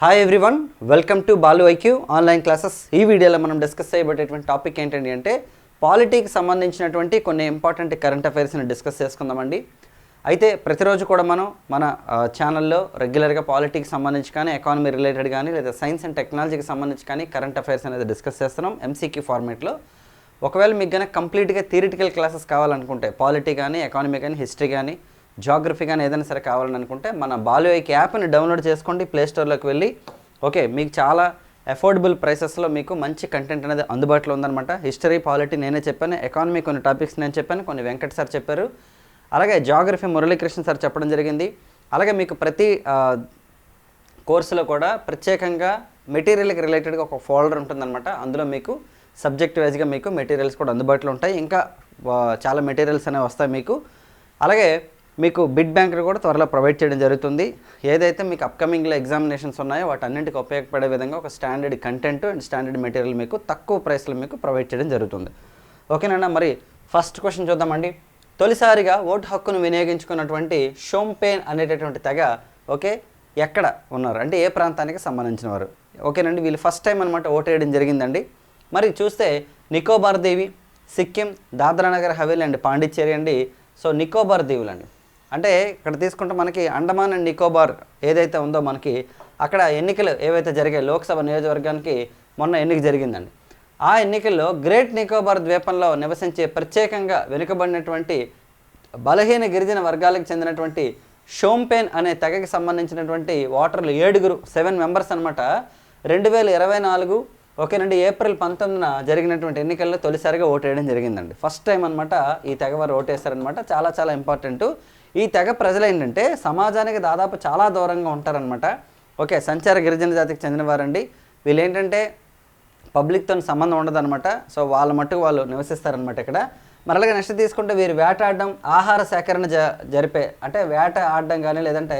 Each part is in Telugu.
Hi everyone welcome to Balu IQ online classes ఈ వీడియోలో మనం డిస్కస్ చేయబడేటువంటి టాపిక్ ఏంటండి అంటే పాలిటీకి సంబంధించినటువంటి కొన్ని ఇంపార్టెంట్ కరెంట్ అఫైర్స్ని డిస్కస్ చేసుకుందామండి. అయితే ప్రతిరోజు కూడా మనం మన ఛానల్లో రెగ్యులర్గా పాలిటీకి సంబంధించి కానీ ఎకానమీ రిలేటెడ్ కానీ లేదా సైన్స్ అండ్ టెక్నాలజీకి సంబంధించి కానీ కరెంట్ అఫైర్స్ అనేది డిస్కస్ చేస్తున్నాం ఎంసీక్యూ ఫార్మేట్లో ఒకవేళ మీకు కనుక కంప్లీట్గా థియరిటికల్ క్లాసెస్ కావాలనుకుంటే పాలిటీ కానీ ఎకానమీ కానీ హిస్టరీ కానీ జాగ్రఫీ కానీ ఏదైనా సరే కావాలని అనుకుంటే మన బాలు యాప్ని డౌన్లోడ్ చేసుకోండి ప్లే స్టోర్లోకి వెళ్ళి. ఓకే మీకు చాలా అఫోర్డబుల్ ప్రైసెస్లో మీకు మంచి కంటెంట్ అనేది అందుబాటులో ఉందన్నమాట. హిస్టరీ పాలిటీ నేనే చెప్పాను ఎకానమీ కొన్ని టాపిక్స్ నేను చెప్పాను కొన్ని వెంకట్ సార్ చెప్పారు. అలాగే జాగ్రఫీ మురళీకృష్ణ సార్ చెప్పడం జరిగింది. అలాగే మీకు ప్రతి కోర్సులో కూడా ప్రత్యేకంగా మెటీరియల్కి రిలేటెడ్గా ఒక ఫోల్డర్ ఉంటుందన్నమాట. అందులో మీకు సబ్జెక్ట్ వైజ్గా మీకు మెటీరియల్స్ కూడా అందుబాటులో ఉంటాయి. ఇంకా చాలా మెటీరియల్స్ అనేవి వస్తాయి మీకు. అలాగే మీకు బిడ్ బ్యాంక్ కూడా త్వరలో ప్రొవైడ్ చేయడం జరుగుతుంది. ఏదైతే మీకు అప్కమింగ్లో ఎగ్జామినేషన్స్ ఉన్నాయో వాటన్నింటికి ఉపయోగపడే విధంగా ఒక standard content and standard material మీకు తక్కువ ప్రైస్లో మీకు ప్రొవైడ్ చేయడం జరుగుతుంది. ఓకేనా మరి ఫస్ట్ క్వశ్చన్ చూద్దామండి. తొలిసారిగా ఓటు హక్కును వినియోగించుకున్నటువంటి షోంపేన్ అనేటటువంటి తెగ ఓకే ఎక్కడ ఉన్నారు? అంటే ఏ ప్రాంతానికి సంబంధించిన వారు? ఓకేనండి వీళ్ళు ఫస్ట్ టైం అనమాట ఓటు వేయడం జరిగిందండి. మరి చూస్తే నికోబార్ దేవి సిక్కిం దాద్రా నగర్ హవేలీ అండి పాండిచ్చేరి అండి. సో నికోబార్ దీవులు అండి అంటే ఇక్కడ తీసుకుంటే మనకి అండమాన్ అండ్ నికోబార్ ఏదైతే ఉందో మనకి అక్కడ ఎన్నికలు ఏవైతే జరిగాయి లోక్సభ నియోజకవర్గానికి మొన్న ఎన్నిక జరిగిందండి. ఆ ఎన్నికల్లో గ్రేట్ నికోబార్ ద్వీపంలో నివసించే ప్రత్యేకంగా వెనుకబడినటువంటి బలహీన గిరిజన వర్గాలకు చెందినటువంటి షోంపేన్ అనే తెగకి సంబంధించినటువంటి ఓటర్లు ఏడుగురు సెవెన్ మెంబర్స్ అనమాట రెండు వేల ఇరవై నాలుగు ఓకేనండి ఏప్రిల్ పంతొమ్మిదిన జరిగినటువంటి ఎన్నికల్లో తొలిసారిగా ఓటు వేయడం జరిగిందండి. ఫస్ట్ టైం అనమాట ఈ తెగ వారు ఓటేశారనమాట చాలా చాలా ఇంపార్టెంట్. ఈ తెగ ప్రజలు ఏంటంటే సమాజానికి దాదాపు చాలా దూరంగా ఉంటారనమాట ఓకే సంచార గిరిజన జాతికి చెందినవారండి. వీళ్ళు ఏంటంటే పబ్లిక్తో సంబంధం ఉండదన్నమాట. సో వాళ్ళ మట్టుకు వాళ్ళు నివసిస్తారనమాట ఇక్కడ. మరలాగా నెక్స్ట్ తీసుకుంటే వీరు వేటాడడం ఆహార సేకరణ జ జరిపే అంటే వేట ఆడడం కానీ లేదంటే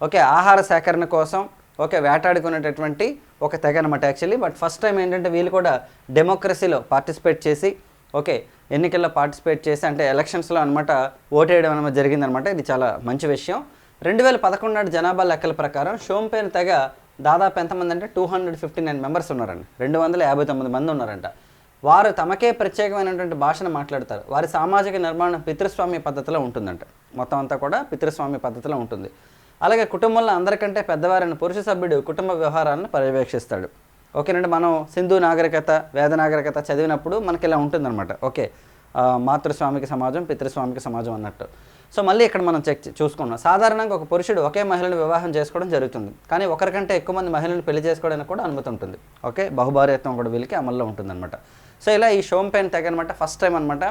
ఓకే ఆహార సేకరణ కోసం ఓకే వేటాడుకునేటటువంటి ఒక తెగ అనమాట యాక్చువల్లీ. బట్ ఫస్ట్ టైం ఏంటంటే వీళ్ళు కూడా డెమోక్రసీలో పార్టిసిపేట్ చేసి ఓకే ఎన్నికల్లో పార్టిసిపేట్ చేసి అంటే ఎలక్షన్స్లో అనమాట ఓటేయడం అనమాట జరిగిందనమాట ఇది చాలా మంచి విషయం. రెండు వేల పదకొండు నాటి జనాభా లెక్కల ప్రకారం షోంపేన్ తెగ దాదాపు ఎంతమంది అంటే two hundred fifty nine members ఉన్నారండి. రెండు వందల యాభై తొమ్మిది మంది ఉన్నారంట. వారు తమకే ప్రత్యేకమైనటువంటి భాషను మాట్లాడతారు. వారి సామాజిక నిర్మాణం పితృస్వామ్య పద్ధతిలో ఉంటుందంట. మొత్తం అంతా కూడా పితృస్వామ్య పద్ధతిలో ఉంటుంది. అలాగే కుటుంబంలో అందరికంటే పెద్దవారైన పురుష సభ్యుడు కుటుంబ వ్యవహారాలను పర్యవేక్షిస్తాడు. ఓకేనండి మనం సింధు నాగరికత వేద నాగరికత చదివినప్పుడు మనకి ఇలా ఉంటుందన్నమాట. ఓకే మాతృస్వామికి మాతృస్వామిక సమాజం పితృస్వామిక సమాజం అన్నట్టు. సో మళ్ళీ ఇక్కడ మనం చెక్ చూసుకున్నాం. సాధారణంగా ఒక పురుషుడు ఒకే మహిళను వివాహం చేసుకోవడం జరుగుతుంది. కానీ ఒకరికంటే ఎక్కువ మంది మహిళలను పెళ్ళి చేసుకోవడానికి కూడా అనుమతి ఉంటుంది. ఓకే బహుభార్యత్వం కూడా వీళ్ళకి అమల్లో ఉంటుందన్నమాట. సో ఇలా ఈ షోంపేన్ తెగ అనమాట ఫస్ట్ టైం అనమాట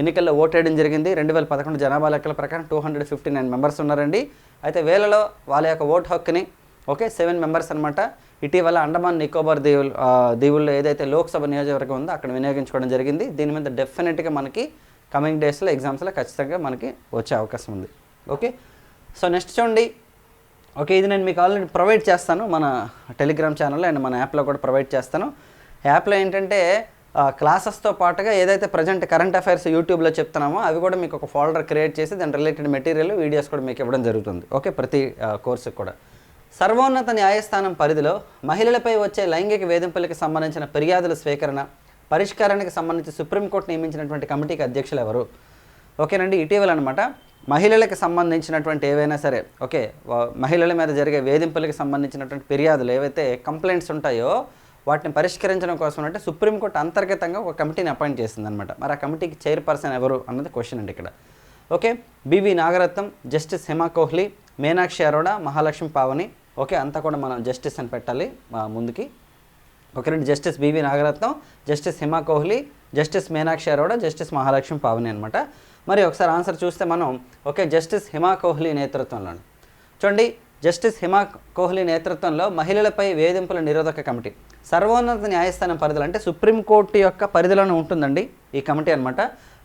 ఎన్నికల్లో ఓటేయడం జరిగింది. రెండు వేల పదకొండు జనాభా లెక్కల ప్రకారం two hundred fifty nine members ఉన్నారండి. అయితే వేలలో వాళ్ళ యొక్క ఓటు హక్కుని ఓకే సెవెన్ మెంబర్స్ అనమాట ఇటీవల అండమాన్ నికోబార్ దీవులు దీవుల్లో ఏదైతే లోక్సభ నియోజకవర్గం ఉందో అక్కడ వినియోగించుకోవడం జరిగింది. దీని మీద డెఫినెట్గా మనకి కమింగ్ డేస్లో ఎగ్జామ్స్లో ఖచ్చితంగా మనకి వచ్చే అవకాశం ఉంది. ఓకే సో నెక్స్ట్ చూడండి. ఓకే ఇది నేను మీకు ఆల్రెడీ ప్రొవైడ్ చేస్తాను. మన టెలిగ్రామ్ ఛానల్లో అండ్ మన యాప్లో కూడా ప్రొవైడ్ చేస్తాను. యాప్లో ఏంటంటే క్లాసెస్తో పాటుగా ఏదైతే ప్రజెంట్ కరెంట్ అఫైర్స్ యూట్యూబ్లో చెప్తున్నామో అవి కూడా మీకు ఒక ఫోల్డర్ క్రియేట్ చేసి దాని రిలేటెడ్ మెటీరియల్ వీడియోస్ కూడా మీకు ఇవ్వడం జరుగుతుంది. ఓకే ప్రతి కోర్సుకి కూడా. సర్వోన్నత న్యాయస్థానం పరిధిలో మహిళలపై వచ్చే లైంగిక వేధింపులకు సంబంధించిన ఫిర్యాదుల స్వీకరణ పరిష్కారానికి సంబంధించి సుప్రీంకోర్టు నియమించినటువంటి కమిటీకి అధ్యక్షులు ఎవరు? ఓకేనండి ఇటీవల అనమాట మహిళలకు సంబంధించినటువంటి ఏవైనా సరే ఓకే వా- మహిళల మీద జరిగే వేధింపులకు సంబంధించినటువంటి ఫిర్యాదులు ఏవైతే కంప్లైంట్స్ ఉంటాయో వాటిని పరిష్కరించడం కోసం అంటే సుప్రీంకోర్టు అంతర్గతంగా ఒక కమిటీని అపాయింట్ చేసిందనమాట. మరి ఆ కమిటీకి చైర్పర్సన్ ఎవరు అన్నది క్వశ్చన్ అండి ఇక్కడ. Okay B V Nagarathnam Justice Hima Kohli Meenakshi Arora Mahalakshmi Pavani okay అంతా కూడా మనం జస్టిస్ అని పెట్టాలి మా ముందుకి. రెండు Justice B V Nagarathnam Justice Hima Kohli Justice Meenakshi Arora Justice Mahalakshmi Pavani అనమాట మరి ఒకసారి ఆన్సర్ చూస్తే మనం ఓకే జస్టిస్ హిమా కోహ్లీ నేతృత్వంలో చూడండి జస్టిస్ హిమా కోహ్లీ నేతృత్వంలో మహిళలపై వేధింపుల నిరోధక కమిటీ. సర్వోన్నత న్యాయస్థానం పరిధిలో అంటే సుప్రీంకోర్టు యొక్క పరిధిలోనే ఉంటుందండి ఈ కమిటీ అనమాట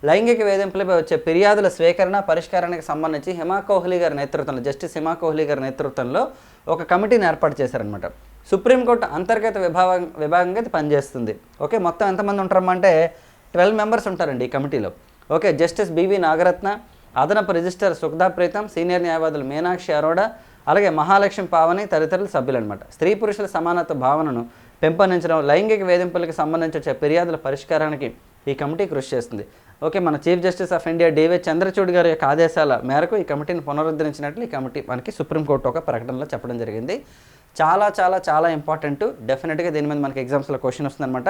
లైంగిక వేధింపులపై వచ్చే ఫిర్యాదుల స్వీకరణ పరిష్కారానికి సంబంధించి హిమా కోహ్లీ గారి నేతృత్వంలో జస్టిస్ హిమా కోహ్లీ గారి నేతృత్వంలో ఒక కమిటీని ఏర్పాటు చేశారనమాట సుప్రీంకోర్టు అంతర్గత విభాగం విభాగంగా ఇది పనిచేస్తుంది. ఓకే మొత్తం ఎంతమంది ఉంటారమ్మంటే ట్వెల్వ్ మెంబర్స్ ఉంటారండి ఈ కమిటీలో. ఓకే జస్టిస్ బివి నాగరత్న అదనపు రిజిస్టర్ సుఖదా ప్రీతం సీనియర్ న్యాయవాదులు మీనాక్షి అరోడా అలాగే మహాలక్ష్మి పావని తదితరుల సభ్యులు అనమాట స్త్రీ పురుషుల సమానత్వ భావనను పెంపొందించడం లైంగిక వేధింపులకు సంబంధించి వచ్చే ఫిర్యాదుల పరిష్కారానికి ఈ కమిటీ కృషి చేస్తుంది. ఓకే మన Chief Justice of India D Y Chandrachud గారి యొక్క ఆదేశాల మేరకు ఈ కమిటీని పునరుద్ధరించినట్లు ఈ కమిటీ మనకి సుప్రీంకోర్టు ఒక ప్రకటనలో చెప్పడం జరిగింది. చాలా చాలా చాలా ఇంపార్టెంట్. డెఫినెట్గా దీని మీద మనకి ఎగ్జామ్స్లో క్వశ్చన్ వస్తుందన్నమాట.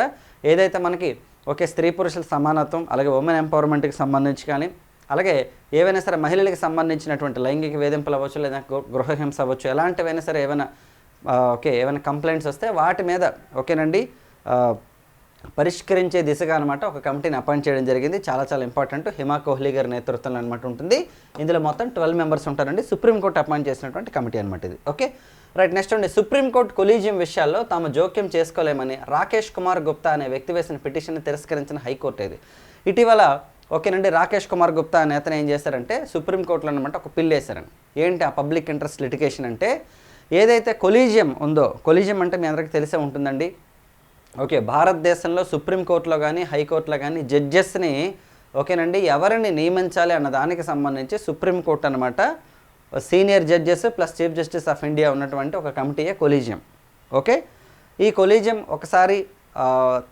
ఏదైతే మనకి ఓకే స్త్రీ పురుషుల సమానత్వం అలాగే ఉమెన్ ఎంపవర్మెంట్కి సంబంధించి కానీ అలాగే ఏవైనా సరే మహిళలకు సంబంధించినటువంటి లైంగిక వేధింపులు అవ్వచ్చు లేదా గృహహింస అవ్వచ్చు ఎలాంటివైనా సరే ఏమైనా ఓకే ఏమైనా కంప్లైంట్స్ వస్తే వాటి మీద ఓకేనండి పరిష్కరించే దిశగా అనమాట ఒక కమిటీని అపాయింట్ చేయడం జరిగింది. చాలా చాలా ఇంపార్టెంట్. హిమా కోహ్లీ గారి నేతృత్వంలో అనమాట ఉంటుంది. ఇందులో మొత్తం ట్వెల్వ్ మెంబర్స్ ఉంటారండి. సుప్రీంకోర్టు అపాయింట్ చేసినటువంటి కమిటీ అనమాట ఇది. ఓకే? రైట్ నెక్స్ట్ అండి. సుప్రీంకోర్టు కొలీజియం విషయాల్లో తాము జోక్యం చేసుకోలేమని రాకేష్ కుమార్ గుప్తా అనే వ్యక్తి వేసిన పిటిషన్ తిరస్కరించిన హైకోర్టు ఇది. ఇటీవల ఓకేనండి రాకేష్ కుమార్ గుప్తా అనే అతను ఏం చేశారంటే సుప్రీంకోర్టులో అనమాట ఒక పిల్ వేశారని ఏంటి ఆ పబ్లిక్ ఇంట్రెస్ట్ లిటిగేషన్ అంటే? ఏదైతే కొలీజియం ఉందో కొలీజియం అంటే మీ అందరికీ తెలిసే ఉంటుందండి. ఓకే భారతదేశంలో సుప్రీంకోర్టులో కానీ హైకోర్టులో కానీ జడ్జెస్ని ఓకేనండి ఎవరిని నియమించాలి అన్న దానికి సంబంధించి సుప్రీంకోర్టు అనమాట senior judges plus Chief Justice of India ఉన్నటువంటి ఒక కమిటీయే కొలీజియం. ఓకే ఈ కొలీజియం ఒకసారి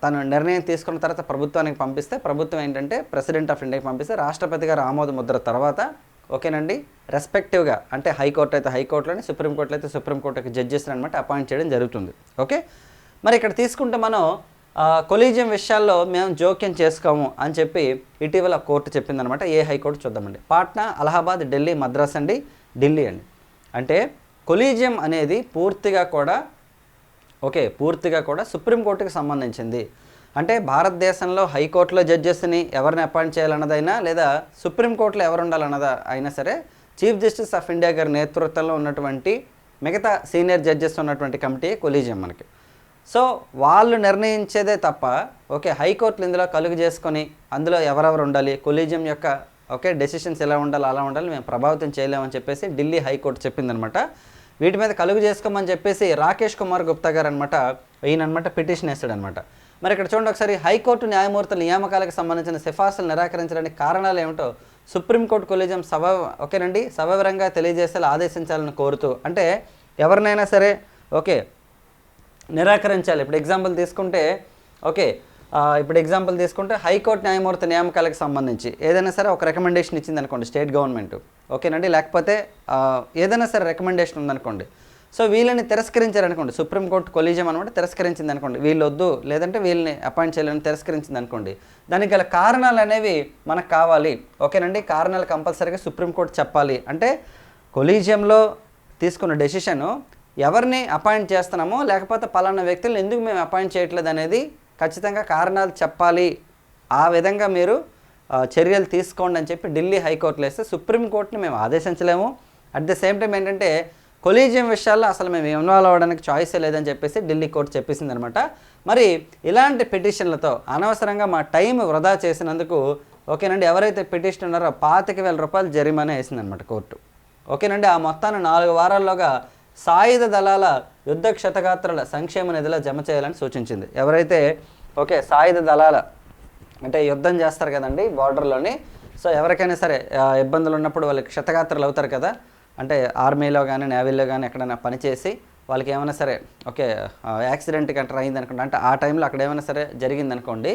తను నిర్ణయం తీసుకున్న తర్వాత ప్రభుత్వానికి పంపిస్తే ప్రభుత్వం ఏంటంటే ప్రెసిడెంట్ ఆఫ్ ఇండియాకి పంపిస్తే రాష్ట్రపతి గారు ఆమోద ముద్ర తర్వాత ఓకేనండి రెస్పెక్టివ్గా అంటే హైకోర్టు అయితే హైకోర్టులోని సుప్రీంకోర్టులో అయితే సుప్రీంకోర్టుకి జడ్జెస్ అనమాట అపాయింట్ చేయడం జరుగుతుంది. ఓకే మరి ఇక్కడ తీసుకుంటే మనం కొలీజియం విషయాల్లో మేము జోక్యం చేసుకోము అని చెప్పి ఇటీవల కోర్టు చెప్పిందనమాట. ఏ హైకోర్టు చూద్దామండి. పాట్నా అలహాబాద్ ఢిల్లీ మద్రాస్ అండి. ఢిల్లీ అండి. అంటే కొలీజియం అనేది పూర్తిగా కూడా ఓకే పూర్తిగా కూడా సుప్రీంకోర్టుకి సంబంధించింది. అంటే భారతదేశంలో హైకోర్టులో జడ్జెస్ని ఎవరిని అపాయింట్ చేయాలన్నదైనా లేదా సుప్రీంకోర్టులో ఎవరు ఉండాలన్నదా అయినా సరే చీఫ్ జస్టిస్ ఆఫ్ ఇండియా గారి నేతృత్వంలో ఉన్నటువంటి మిగతా సీనియర్ జడ్జెస్ ఉన్నటువంటి కమిటీ కొలీజియం మనకి. సో వాళ్ళు నిర్ణయించేదే తప్ప ఓకే హైకోర్టులు ఇందులో కలుగు చేసుకొని అందులో ఎవరెవరు ఉండాలి కొలీజియం యొక్క ఓకే డెసిషన్స్ ఎలా ఉండాలి అలా ఉండాలి మేము ప్రభావితం చేయలేమని చెప్పేసి ఢిల్లీ హైకోర్టు చెప్పిందనమాట. వీటి మీద కలుగు చేసుకోమని చెప్పేసి రాకేష్ కుమార్ గుప్తా గారు అనమాట ఈయనమాట అనమాట పిటిషన్ వేస్తాడనమాట మరి ఇక్కడ చూడండి ఒకసారి హైకోర్టు న్యాయమూర్తుల నియామకాలకు సంబంధించిన సిఫార్సులు నిరాకరించడానికి కారణాలు ఏమిటో సుప్రీంకోర్టు కొలీజియం సభ ఓకేనండి సవివరంగా తెలియజేసేలా ఆదేశించాలని కోరుతూ అంటే ఎవరినైనా సరే ఓకే నిరాకరించాలి. ఇప్పుడు ఎగ్జాంపుల్ తీసుకుంటే ఓకే ఇప్పుడు ఎగ్జాంపుల్ తీసుకుంటే హైకోర్టు న్యాయమూర్తి నియామకాలకు సంబంధించి ఏదైనా సరే ఒక రికమెండేషన్ ఇచ్చింది అనుకోండి స్టేట్ గవర్నమెంట్ ఓకేనండి? లేకపోతే ఏదైనా సరే రికమెండేషన్ ఉందనుకోండి. సో వీళ్ళని తిరస్కరించారనుకోండి సుప్రీంకోర్టు కొలీజియం అనమాట తిరస్కరించింది అనుకోండి. వీళ్ళు వద్దు లేదంటే వీళ్ళని అపాయింట్ చేయాలని తిరస్కరించింది అనుకోండి. దానికి గల కారణాలు అనేవి మనకు కావాలి. ఓకేనండి? కారణాలు కంపల్సరీగా సుప్రీంకోర్టు చెప్పాలి. అంటే కొలీజియంలో తీసుకున్న డెసిషను ఎవరిని అపాయింట్ చేస్తున్నామో లేకపోతే పలానా వ్యక్తులను ఎందుకు మేము అపాయింట్ చేయట్లేదు అనేది ఖచ్చితంగా కారణాలు చెప్పాలి. ఆ విధంగా మీరు చర్యలు తీసుకోండి అని చెప్పి ఢిల్లీ హైకోర్టులో వేస్తే సుప్రీంకోర్టుని మేము ఆదేశించలేము. అట్ ద సేమ్ టైం ఏంటంటే కొలీజియం విషయాల్లో అసలు మేము ఇన్వాల్వ్ అవ్వడానికి చాయిస్ లేదని చెప్పేసి ఢిల్లీ కోర్టు చెప్పేసింది అనమాట మరి ఇలాంటి పిటిషన్లతో అనవసరంగా మా టైం వృధా చేసినందుకు ఓకేనండి ఎవరైతే పిటిషన్ ఉన్నారో పాతిక వేల రూపాయలు జరిమానా వేసిందనమాట కోర్టు. ఓకేనండి ఆ మొత్తాన్ని నాలుగు వారాల్లోగా సాయుధ దళాల యుద్ధ క్షతగాత్రుల సంక్షేమ నిధిలో జమ చేయాలని సూచించింది. ఎవరైతే ఓకే సాయుధ దళాల అంటే యుద్ధం చేస్తారు కదండి బార్డర్లోని సో ఎవరికైనా సరే ఇబ్బందులు ఉన్నప్పుడు వాళ్ళకి క్షతగాత్రులు అవుతారు కదా అంటే ఆర్మీలో కానీ నేవీలో కానీ ఎక్కడైనా పనిచేసి వాళ్ళకి ఏమైనా సరే ఓకే యాక్సిడెంట్ గట్రా అయింది అనుకోండి అంటే ఆ టైంలో అక్కడ ఏమైనా సరే జరిగింది అనుకోండి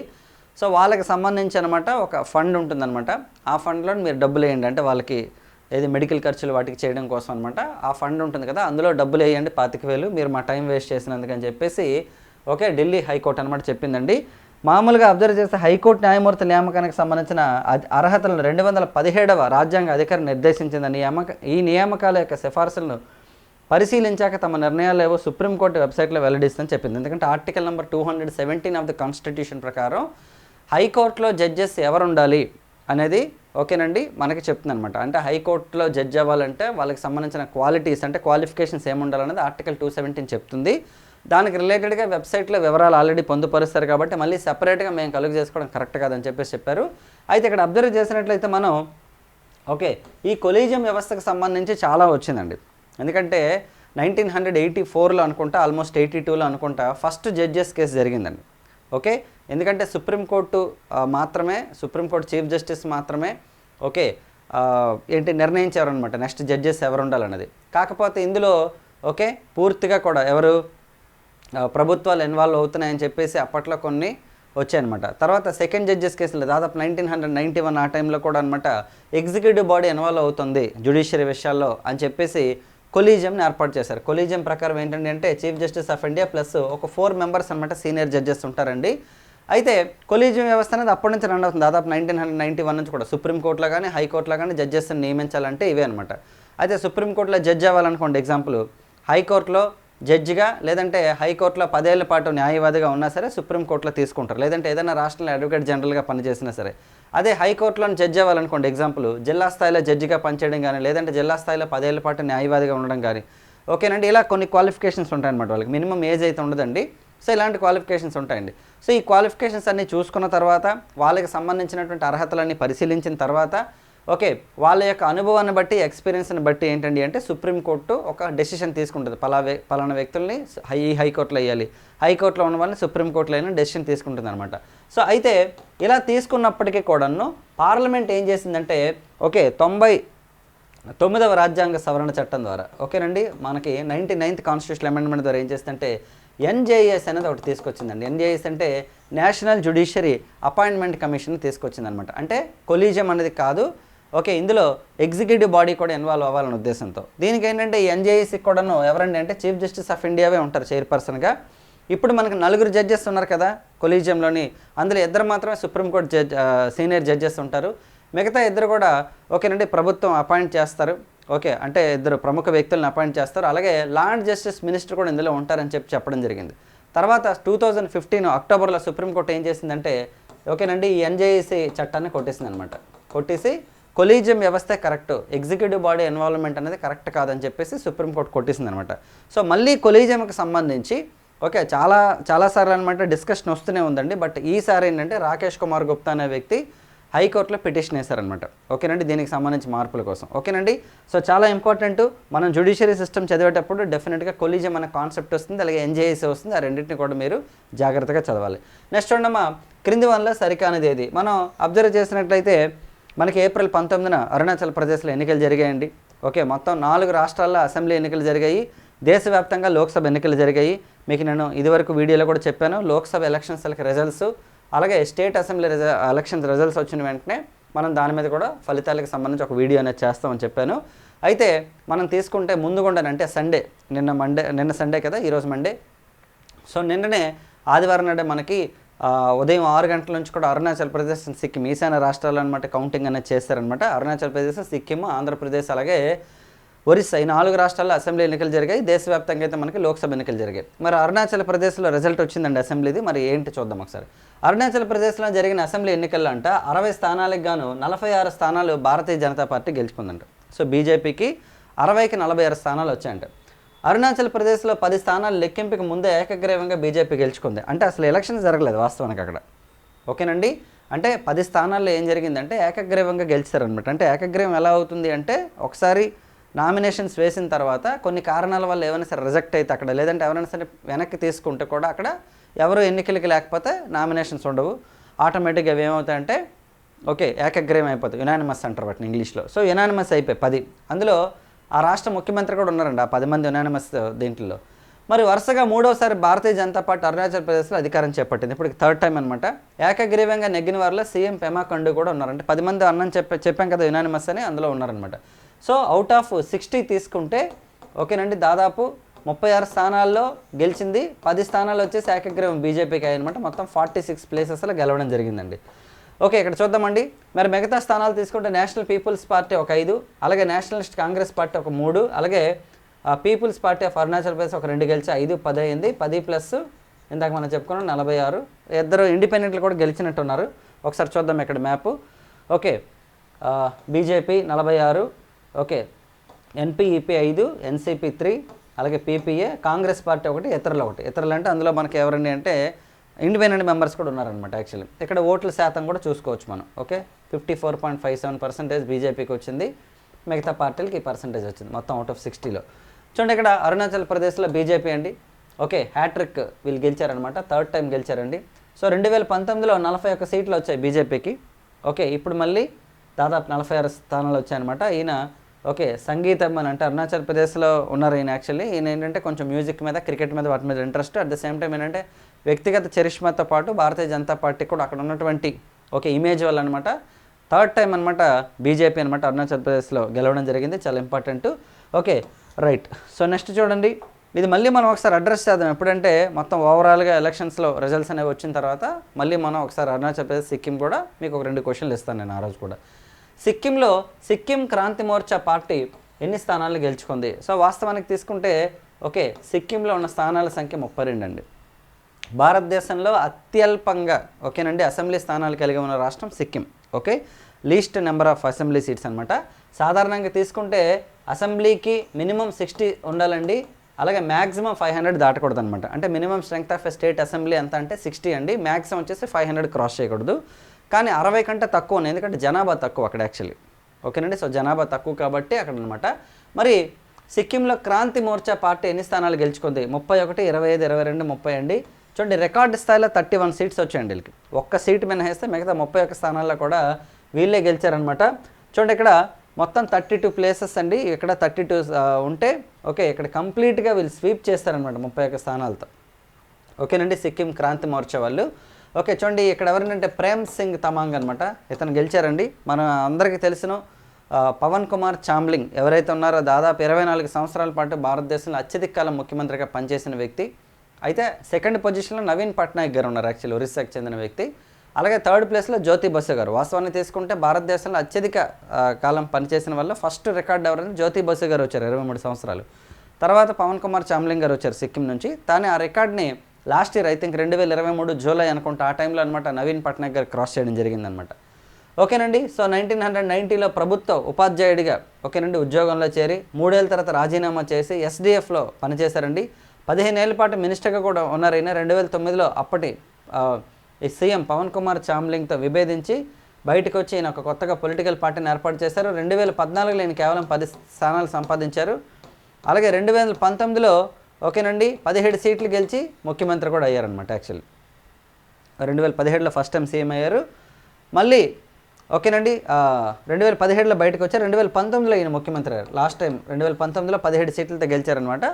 సో వాళ్ళకి సంబంధించి అనమాట ఒక ఫండ్ ఉంటుందన్నమాట. ఆ ఫండ్లో మీరు డబ్బులు వేయండి. అంటే వాళ్ళకి ఏది మెడికల్ ఖర్చులు వాటికి చేయడం కోసం అనమాట ఆ ఫండ్ ఉంటుంది కదా అందులో డబ్బులు వేయండి పాతిక వేలు మీరు మా టైం వేస్ట్ చేసినందుకని చెప్పేసి ఓకే ఢిల్లీ హైకోర్టు అనమాట చెప్పిందండి. మామూలుగా అబ్జర్వ్ చేస్తే హైకోర్టు న్యాయమూర్తి నియామకానికి సంబంధించిన అర్హతలను రెండు వందల పదిహేడవ రాజ్యాంగ అధికారి నిర్దేశించిన నియామక ఈ నియామకాల యొక్క సిఫార్సులను పరిశీలించాక తమ నిర్ణయాలు ఏవో సుప్రీంకోర్టు వెబ్సైట్లో వెల్లడిస్తుందని చెప్పింది. ఎందుకంటే Article number two hundred seventeen of the Constitution ప్రకారం హైకోర్టులో జడ్జెస్ ఎవరు ఉండాలి అనేది ఓకేనండి మనకి చెప్తుంది అనమాట అంటే హైకోర్టులో జడ్జ్ అవ్వాలంటే వాళ్ళకి సంబంధించిన క్వాలిటీస్ అంటే క్వాలిఫికేషన్స్ ఏముండాలనేది ఆర్టికల్ టూ సెవెంటీన్ చెప్తుంది. దానికి రిలేటెడ్గా వెబ్సైట్లో వివరాలు ఆల్రెడీ పొందుపరుస్తారు కాబట్టి మళ్ళీ సెపరేట్గా మేము కలుగు చేసుకోవడం కరెక్ట్ కాదని చెప్పేసి చెప్పారు. అయితే ఇక్కడ అబ్జర్వ్ చేసినట్లయితే మనం ఓకే ఈ కొలీజియం వ్యవస్థకు సంబంధించి చాలా వచ్చిందండి. ఎందుకంటే నైన్టీన్ హండ్రెడ్ ఎయిటీ ఫోర్లో అనుకుంటా ఆల్మోస్ట్ ఎయిటీ టూలో అనుకుంటా ఫస్ట్ జడ్జెస్ కేసు జరిగిందండి. ఓకే? ఎందుకంటే సుప్రీంకోర్టు మాత్రమే సుప్రీంకోర్టు చీఫ్ జస్టిస్ మాత్రమే ఓకే ఏంటి నిర్ణయించారనమాట నెక్స్ట్ జడ్జెస్ ఎవరు ఉండాలన్నది కాకపోతే ఇందులో ఓకే పూర్తిగా కూడా ఎవరు ప్రభుత్వాలు ఇన్వాల్వ్ అవుతున్నాయని చెప్పేసి అప్పట్లో కొన్ని వచ్చాయన్నమాట. తర్వాత సెకండ్ జడ్జెస్ కేసులో దాదాపు నైన్టీన్ హండ్రెడ్ నైంటీ వన్ ఆ టైంలో కూడా అనమాట ఎగ్జిక్యూటివ్ బాడీ ఇన్వాల్వ్ అవుతుంది జ్యుడిషియరీ విషయాల్లో అని చెప్పేసి కొలీజియంని ఏర్పాటు చేశారు. కొలీజియం ప్రకారం ఏంటంటే అంటే Chief Justice of India plus ఒక ఫోర్ మెంబర్స్ అనమాట సీనియర్ జడ్జెస్ ఉంటారండి. అయితే కొలీజియం వ్యవస్థ అనేది అప్పటి నుంచి రన్ అవుతుంది. దాదాపు నైన్టీన్ హండ్రెడ్ నైంటీ వన్ నుంచి కూడా సుప్రీంకోర్టులో కానీ హైకోర్టులో కానీ జడ్జెస్ని నియమించాలంటే ఇవే అనమాట అయితే సుప్రీంకోర్టులో జడ్జి అవ్వాలనుకోండి ఎగ్జాంపుల్ హైకోర్టులో జడ్జిగా లేదంటే హైకోర్టులో పదేళ్ళ పాటు న్యాయవాదిగా ఉన్నా సరే సుప్రీంకోర్టులో తీసుకుంటారు. లేదంటే ఏదైనా రాష్ట్రంలో అడ్వకేట్ జనరల్గా పనిచేసినా సరే. అదే హైకోర్టులో జడ్జి అవ్వాలనుకోండి ఎగ్జాంపుల్ జిల్లా స్థాయిలో జడ్జిగా పనిచేయడం కానీ లేదంటే జిల్లా స్థాయిలో పదేళ్ళ పాటు న్యాయవాదిగా ఉండడం కానీ ఓకేనండి ఇలా కొన్ని క్వాలిఫికేషన్స్ ఉంటాయన్నమాట వాళ్ళకి. మినిమం ఏజ్ అయితే ఉండదండి. సో ఇలాంటి క్వాలిఫికేషన్స్ ఉంటాయండి. సో ఈ క్వాలిఫికేషన్స్ అన్ని చూసుకున్న తర్వాత వాళ్ళకి సంబంధించినటువంటి అర్హతలన్నీ పరిశీలించిన తర్వాత ఓకే వాళ్ళ యొక్క అనుభవాన్ని బట్టి ఎక్స్పీరియన్స్ని బట్టి ఏంటండి అంటే సుప్రీంకోర్టు ఒక డెసిషన్ తీసుకుంటుంది. పలా పలానా వ్యక్తుల్ని హై హైకోర్టులో వేయాలి. హైకోర్టులో ఉన్న వాళ్ళని సుప్రీంకోర్టులో అయినా డెసిషన్ తీసుకుంటుంది అనమాట సో అయితే ఇలా తీసుకున్నప్పటికీ కూడాను పార్లమెంట్ ఏం చేసిందంటే ఓకే తొంభై తొమ్మిదవ రాజ్యాంగ సవరణ చట్టం ద్వారా ఓకేనండి? మనకి నైంటీ నైన్త్ కాన్స్టిట్యూషన్ అమెండ్మెంట్ ద్వారా ఏం చేస్తుందంటే ఎన్జేఎస్ అనేది ఒకటి తీసుకొచ్చిందండి. ఎన్జేఎస్ అంటే నేషనల్ జ్యుడిషియరీ అపాయింట్మెంట్ కమిషన్ తీసుకొచ్చిందనమాట అంటే కొలీజియం అనేది కాదు ఓకే ఇందులో ఎగ్జిక్యూటివ్ బాడీ కూడా ఇన్వాల్వ్ అవ్వాలనే ఉద్దేశంతో. దీనికి ఏంటంటే ఈ ఎన్జేఎస్సి కూడాను ఎవరండి అంటే చీఫ్ జస్టిస్ ఆఫ్ ఇండియావే ఉంటారు చైర్పర్సన్గా. ఇప్పుడు మనకు నలుగురు జడ్జెస్ ఉన్నారు కదా కొలీజియంలోని అందులో ఇద్దరు మాత్రమే సుప్రీంకోర్టు జడ్జ్ సీనియర్ జడ్జెస్ ఉంటారు. మిగతా ఇద్దరు కూడా ఓకేనండి ప్రభుత్వం అపాయింట్ చేస్తారు. ఓకే అంటే ఇద్దరు ప్రముఖ వ్యక్తులను అపాయింట్ చేస్తారు. అలాగే లా అండ్ జస్టిస్ మినిస్టర్ కూడా ఇందులో ఉంటారని చెప్పి చెప్పడం జరిగింది. తర్వాత టూ థౌజండ్ ఫిఫ్టీన్ అక్టోబర్లో సుప్రీంకోర్టు ఏం చేసిందంటే ఓకేనండి ఈ ఎన్జేఏసీ చట్టాన్ని కొట్టేసింది అనమాట కొట్టేసి కొలీజియం వ్యవస్థ కరెక్ట్. ఎగ్జిక్యూటివ్ బాడీ ఇన్వాల్వ్మెంట్ అనేది కరెక్ట్ కాదని చెప్పేసి సుప్రీంకోర్టు కొట్టేసింది అనమాట సో మళ్ళీ కొలీజియంకి సంబంధించి ఓకే చాలా చాలాసార్లు అనమాట డిస్కషన్ వస్తూనే ఉందండి. బట్ ఈసారి ఏంటంటే రాకేష్ కుమార్ గుప్తా అనే వ్యక్తి హైకోర్టులో పిటిషన్ వేశారనమాట ఓకేనండి? దీనికి సంబంధించి మార్పుల కోసం. ఓకేనండి? సో చాలా ఇంపార్టెంట్. మనం జుడిషియరీ సిస్టమ్ చదివేటప్పుడు డెఫినెట్గా కొలీజియం అనే కాన్సెప్ట్ వస్తుంది అలాగే ఎన్జేఎస్ వస్తుంది. ఆ రెండింటిని కూడా మీరు జాగ్రత్తగా చదవాలి. నెక్స్ట్ ఉండమ్మా క్రింది వన్లో సరికానిది ఏది? మనం అబ్జర్వ్ చేసినట్లయితే మనకి ఏప్రిల్ పంతొమ్మిదిన అరుణాచల్ ప్రదేశ్లో ఎన్నికలు జరిగాయండి. ఓకే మొత్తం నాలుగు రాష్ట్రాల్లో అసెంబ్లీ ఎన్నికలు జరిగాయి. దేశవ్యాప్తంగా లోక్సభ ఎన్నికలు జరిగాయి. మీకు నేను ఇదివరకు వీడియోలో కూడా చెప్పాను లోక్సభ ఎలక్షన్స్లకి రిజల్ట్స్ అలాగే స్టేట్ అసెంబ్లీ రిజ ఎలక్షన్స్ రిజల్ట్స్ వచ్చిన వెంటనే మనం దాని మీద కూడా ఫలితాలకు సంబంధించి ఒక వీడియో అనేది చేస్తామని చెప్పాను. అయితే మనం తీసుకుంటే ముందుగుండని అంటే సండే నిన్న మండే నిన్న సండే కదా ఈరోజు మండే సో నిన్ననే ఆదివారం నాడే మనకి ఉదయం ఆరు గంటల నుంచి కూడా అరుణాచల్ ప్రదేశ్ సిక్కిం ఈశాన్య రాష్ట్రాలు అనమాట కౌంటింగ్ అనేది చేస్తారనమాట అరుణాచల్ ప్రదేశ్ సిక్కిం ఆంధ్రప్రదేశ్ అలాగే ఒరిస్సా ఈ నాలుగు రాష్ట్రాల్లో అసెంబ్లీ ఎన్నికలు జరిగాయి. దేశవ్యాప్తంగా అయితే మనకి లోక్సభ ఎన్నికలు జరిగాయి. మరి అరుణాచల్ ప్రదేశ్లో రిజల్ట్ వచ్చిందండి అసెంబ్లీది. మరి ఏంటి చూద్దాం ఒకసారి. అరుణాచల్ ప్రదేశ్లో జరిగిన అసెంబ్లీ ఎన్నికల్లో అంట అరవై స్థానాలకు గాను నలభై ఆరు స్థానాలు భారతీయ జనతా పార్టీ గెలుచుకుందంట. సో బీజేపీకి అరవైకి నలభై ఆరు స్థానాలు వచ్చాయంట. అరుణాచల్ ప్రదేశ్లో పది స్థానాలు లెక్కింపుకి ముందే ఏకగ్రీవంగా బీజేపీ గెలుచుకుంది. అంటే అసలు ఎలక్షన్ జరగలేదు వాస్తవానికి అక్కడ. ఓకేనండి? అంటే పది స్థానాల్లో ఏం జరిగిందంటే ఏకగ్రీవంగా గెలిచారనమాట అంటే ఏకగ్రీవం ఎలా అవుతుంది అంటే ఒకసారి నామినేషన్స్ వేసిన తర్వాత కొన్ని కారణాల వల్ల ఏమైనా సరే రిజెక్ట్ అయితే అక్కడ. లేదంటే ఎవరైనా సరే వెనక్కి తీసుకుంటే కూడా అక్కడ ఎవరు ఎన్నికలకి లేకపోతే నామినేషన్స్ ఉండవు. ఆటోమేటిక్గా అవి ఏమవుతాయంటే ఓకే ఏకగ్రీవం అయిపోతుంది. యునానిమస్ అంటారు వాటిని ఇంగ్లీష్లో. సో యునానిమస్ అయిపోయి పది. అందులో ఆ రాష్ట్ర ముఖ్యమంత్రి కూడా ఉన్నారండి ఆ పది మంది యునానిమస్ దీంట్లో. మరి వరుసగా మూడోసారి భారతీయ జనతా పార్టీ అరుణాచల్ ప్రదేశ్లో అధికారం చేపట్టింది. ఇప్పుడు థర్డ్ టైం అనమాట ఏకగ్రీవంగా నెగ్గిన వారిలో సీఎం పెమా ఖండు కూడా ఉన్నారంటే పది మంది అన్నం చెప్ప చెప్పాం కదా యునానిమస్ అని అందులో ఉన్నారనమాట సో అవుట్ ఆఫ్ సిక్స్టీ తీసుకుంటే ఓకేనండి దాదాపు ముప్పై ఆరు స్థానాల్లో గెలిచింది. పది స్థానాలు వచ్చేసి ఏకగ్రీవం బీజేపీకి అయ్యనమాట మొత్తం ఫార్టీ సిక్స్ ప్లేసెస్లో గెలవడం జరిగిందండి. ఓకే ఇక్కడ చూద్దామండి. మరి మిగతా స్థానాలు తీసుకుంటే నేషనల్ పీపుల్స్ పార్టీ ఒక ఐదు అలాగే నేషనలిస్ట్ కాంగ్రెస్ పార్టీ ఒక మూడు అలాగే People's Party of Arunachal Pradesh ఒక రెండు గెలిచి ఐదు పది అయింది పది ప్లస్ ఇందాక మనం చెప్పుకున్నాం నలభై ఆరు. ఇద్దరు ఇండిపెండెంట్లు కూడా గెలిచినట్టున్నారు. ఒకసారి చూద్దాం ఇక్కడ మ్యాప్. ఓకే బీజేపీ నలభై ఆరు ఓకే ఎన్పీఈపీ ఐదు ఎన్సీపీ త్రీ అలాగే పీపీఏ కాంగ్రెస్ పార్టీ ఒకటి ఇతరులు ఒకటి. ఇతరులు అంటే అందులో మనకి ఎవరండి అంటే ఇండిపెండెంట్ మెంబర్స్ కూడా ఉన్నారనమాట యాక్చువల్లీ ఇక్కడ ఓట్ల శాతం కూడా చూసుకోవచ్చు మనం okay? Fifty four point five seven percentage బీజేపీకి వచ్చింది మిగతా పార్టీలకి ఈ పర్సెంటేజ్ వచ్చింది మొత్తం అవుట్ ఆఫ్ సిక్స్టీలో చూడండి ఇక్కడ అరుణాచల్ ప్రదేశ్లో బీజేపీ అండి ఓకే? హ్యాట్రిక్ వీళ్ళు గెలిచారనమాట థర్డ్ టైం గెలిచారండి. సో రెండు వేల పంతొమ్మిదిలో నలభై ఒక్క సీట్లు వచ్చాయి బీజేపీకి ఓకే? ఇప్పుడు మళ్ళీ దాదాపు నలభై ఆరు స్థానాలు వచ్చాయన్నమాట. ఈయన ఓకే సంగీతం అని అంటే అరుణాచల్ ప్రదేశ్లో ఉన్నారు ఈయన యాక్చువల్లీ ఈయన ఏంటంటే కొంచెం మ్యూజిక్ మీద క్రికెట్ మీద వాటి మీద interest at the same time ఏంటంటే వ్యక్తిగత చరిష్మాతో పాటు భారతీయ జనతా పార్టీ కూడా అక్కడ ఉన్నటువంటి ఒక ఇమేజ్ వల్ల అనమాట థర్డ్ టైం అనమాట బీజేపీ అనమాట అరుణాచల్ ప్రదేశ్లో గెలవడం జరిగింది. చాలా important okay right so next చూడండి. ఇది మళ్ళీ మనం ఒకసారి అడ్రస్ చేద్దాం. ఎప్పుడంటే మొత్తం ఓవరాల్గా ఎలక్షన్స్లో రిజల్ట్స్ అనేవి వచ్చిన తర్వాత మళ్ళీ మనం ఒకసారి అరుణాచల్ ప్రదేశ్ సిక్కిం కూడా మీకు ఒక రెండు క్వశ్చన్లు ఇస్తాను నేను ఆ రోజు కూడా. సిక్కింలో సిక్కిం క్రాంతి మోర్చా పార్టీ ఎన్ని స్థానాలు గెలుచుకుంది? సో వాస్తవానికి తీసుకుంటే ఓకే సిక్కింలో ఉన్న స్థానాల సంఖ్య ముప్పై రెండు అండి. భారతదేశంలో అత్యల్పంగా ఓకేనండి అసెంబ్లీ స్థానాలు కలిగి ఉన్న రాష్ట్రం Sikkim okay? Least number of assembly seats అనమాట సాధారణంగా తీసుకుంటే అసెంబ్లీకి మినిమం సిక్స్టీ ఉండాలండి అలాగే మ్యాక్సిమం ఫైవ్ హండ్రెడ్ దాటకూడదు అనమాట అంటే minimum strength of a state assembly ఎంత అంటే సిక్స్టీ అండి మ్యాక్సిమం వచ్చేసి ఫైవ్ హండ్రెడ్ క్రాస్ చేయకూడదు. కానీ అరవై కంటే తక్కువ ఉంది ఎందుకంటే జనాభా తక్కువ అక్కడ యాక్చువల్లీ ఓకేనండి? సో జనాభా తక్కువ కాబట్టి అక్కడ అనమాట మరి సిక్కింలో క్రాంతి మోర్చా పార్టీ ఎన్ని స్థానాలు గెలుచుకుంది? ముప్పై ఒకటి ఇరవై ఐదు ఇరవై రెండు ముప్పై అండి. చూడండి రికార్డు స్థాయిలో థర్టీ వన్ సీట్స్ వచ్చాయండి వీళ్ళకి. ఒక్క సీట్ మినహాయిస్తే మిగతా ముప్పై ఒక్క స్థానాల్లో కూడా వీళ్ళే గెలిచారనమాట చూడండి ఇక్కడ మొత్తం థర్టీ టూ ప్లేసెస్ అండి. ఇక్కడ థర్టీ టూ ఉంటే ఓకే ఇక్కడ కంప్లీట్గా వీళ్ళు స్వీప్ చేస్తారనమాట ముప్పై ఒక్క స్థానాలతో. ఓకేనండి సిక్కిం క్రాంతి మోర్చా వాళ్ళు. ఓకే చూడండి ఇక్కడ ఎవరినంటే ప్రేమ్ సింగ్ తమాంగ్ అనమాట ఇతను గెలిచారండి. మన అందరికీ తెలిసిన పవన్ కుమార్ చామ్లింగ్ ఎవరైతే ఉన్నారో దాదాపు ఇరవై నాలుగు సంవత్సరాల పాటు భారతదేశంలో అత్యధిక కాలం ముఖ్యమంత్రిగా పనిచేసిన వ్యక్తి. అయితే సెకండ్ పొజిషన్లో నవీన్ పట్నాయక్ గారు ఉన్నారు యాక్చువల్లీ ఒరిస్సాకి చెందిన వ్యక్తి. అలాగే థర్డ్ ప్లేస్లో జ్యోతి బసు గారు. వాస్తవాన్ని తీసుకుంటే భారతదేశంలో అత్యధిక కాలం పనిచేసిన వల్ల ఫస్ట్ రికార్డ్ ఎవరైనా జ్యోతి బసు గారు వచ్చారు ఇరవై మూడు సంవత్సరాలు. తర్వాత పవన్ కుమార్ చామ్లింగ్ గారు వచ్చారు సిక్కిం నుంచి. తాను ఆ రికార్డ్ని లాస్ట్ ఇయర్ ఐ థింక్ రెండు వేల ఇరవై మూడు జూలై అనుకుంటా ఆ టైంలో అనమాట నవీన్ పట్నాయక్ గారు క్రాస్ చేయడం జరిగిందనమాట ఓకేనండి సో నైన్టీన్ హండ్రెడ్ నైంటీలో ప్రభుత్వ ఉపాధ్యాయుడిగా ఓకేనండి ఉద్యోగంలో చేరి మూడేళ్ళ తర్వాత రాజీనామా చేసి ఎస్డిఎఫ్లో పనిచేశారండి. పదిహేను ఏళ్ళ పాటు మినిస్టర్గా కూడా ఉన్నారు అయినా రెండు వేల తొమ్మిదిలో అప్పటి సీఎం పవన్ కుమార్ చామ్లింగ్తో విభేదించి బయటకు వచ్చి ఈయన ఒక కొత్తగా పొలిటికల్ పార్టీని ఏర్పాటు చేశారు. రెండు వేల పద్నాలుగులో ఈయన కేవలం పది స్థానాలు సంపాదించారు. అలాగే రెండు వేల పంతొమ్మిదిలో ఓకేనండి పదిహేడు సీట్లు గెలిచి ముఖ్యమంత్రి కూడా అయ్యారనమాట యాక్చువల్లీ. రెండు వేల పదిహేడులో ఫస్ట్ టైం సీఎం అయ్యారు. మళ్ళీ ఓకేనండి రెండు వేల పదిహేడులో బయటకు వచ్చారు రెండు వేల పంతొమ్మిదిలో ఈయన ముఖ్యమంత్రి అయ్యారు. లాస్ట్ టైం రెండు వేల పంతొమ్మిదిలో పదిహేడు సీట్లతో గెలిచారనమాట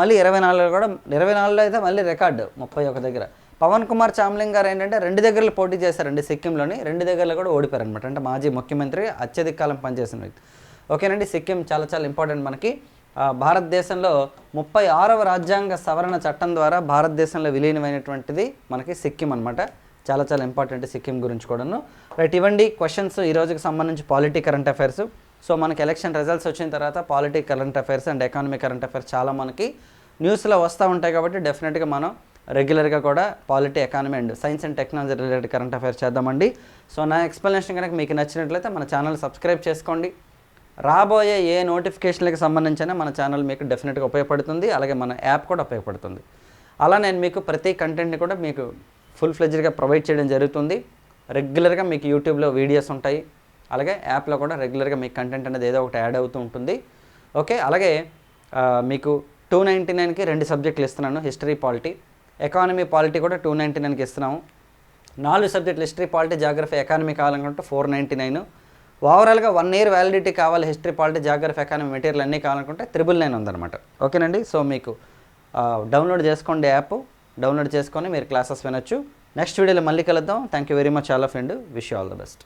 మళ్ళీ ఇరవై నాలుగులో కూడా ఇరవై నాలుగులో అయితే మళ్ళీ రికార్డు ముప్పై ఒక దగ్గర. పవన్ కుమార్ చామ్లింగ్ గారు ఏంటంటే రెండు దగ్గరలో పోటీ చేశారండి సిక్కింలోని రెండు దగ్గరలో కూడా ఓడిపోయారు అనమాట అంటే మాజీ ముఖ్యమంత్రి అత్యధిక కాలం పనిచేసిన వ్యక్తి. ఓకేనండి సిక్కిం చాలా చాలా ఇంపార్టెంట్ మనకి. భారతదేశంలో ముప్పై ఆరవ రాజ్యాంగ సవరణ చట్టం ద్వారా భారతదేశంలో విలీనమైనటువంటిది మనకి సిక్కిం అనమాట చాలా చాలా ఇంపార్టెంట్ సిక్కిం గురించి కూడాను. రైట్ ఇవ్వండి క్వశ్చన్స్ ఈ రోజుకి సంబంధించి పాలిటీ కరెంట్ అఫైర్స్ సో మనకి ఎలక్షన్ రిజల్ట్స్ వచ్చిన తర్వాత politic current affairs and economy current affairs చాలా మనకి న్యూస్లో వస్తూ ఉంటాయి కాబట్టి డెఫినెట్గా మనం రెగ్యులర్గా కూడా polity economy and science and technology related current affairs చేద్దామండి. సో నా ఎక్స్ప్లెనేషన్ కనుక మీకు నచ్చినట్లయితే మన ఛానల్ సబ్స్క్రైబ్ చేసుకోండి. రాబోయే ఏ నోటిఫికేషన్లకు సంబంధించిన మన ఛానల్ మీకు డెఫినెట్గా ఉపయోగపడుతుంది. అలాగే మన యాప్ కూడా ఉపయోగపడుతుంది. అలా నేను మీకు ప్రతి కంటెంట్ని కూడా మీకు ఫుల్ ఫ్లెజ్డ్గా ప్రొవైడ్ చేయడం జరుగుతుంది. రెగ్యులర్గా మీకు యూట్యూబ్లో వీడియోస్ ఉంటాయి. అలాగే యాప్లో కూడా రెగ్యులర్గా మీకు కంటెంట్ అనేది ఏదో ఒకటి యాడ్ అవుతూ ఉంటుంది. ఓకే అలాగే మీకు టూ నైంటీ నైన్కి రెండు సబ్జెక్టులు ఇస్తున్నాను హిస్టరీ పాలిటీ. ఎకానమీ పాలిటీ కూడా టూ నైంటీ నైన్కి ఇస్తున్నాము. నాలుగు సబ్జెక్టులు హిస్టరీ పాలిటీ జాగ్రఫీ ఎకానమీ కావాలనుకుంటే ఫోర్ నైంటీ నైన్. ఓవరాల్గా వన్ ఇయర్ వ్యాలిడిటీ కావాలి history polity geography economy material అన్నీ కావాలనుకుంటే త్రిబుల్ నైన్ ఉందన్నమాట. ఓకేనండి? సో మీకు డౌన్లోడ్ చేసుకోండి యాప్ డౌన్లోడ్ చేసుకొని మీరు క్లాసెస్ వినొచ్చు. నెక్స్ట్ వీడియోలో మళ్ళీ కలుద్దాం. Thank you very much all of and. Wish all the best.